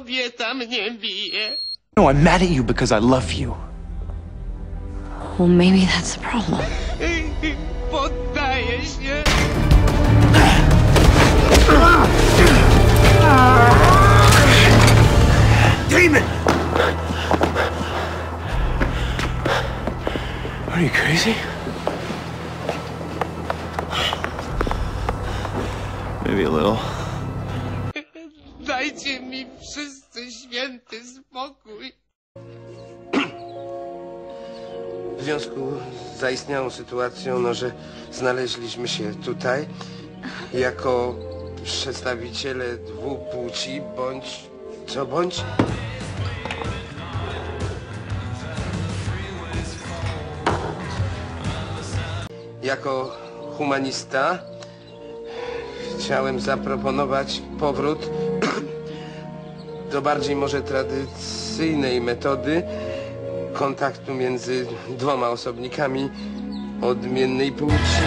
kobieta mnie bije. No, I'm mad at you because I love you. Well, maybe that's the problem. Poddaję się. Damon! Are you crazy? Maybe a little. Dajcie mi wszyscy święty spokój. W związku z zaistniałą sytuacją, no, że znaleźliśmy się tutaj jako przedstawiciele dwóch płci, bądź co bądź. Jako humanista chciałem zaproponować powrót do bardziej może tradycyjnej metody kontaktu między dwoma osobnikami odmiennej płci.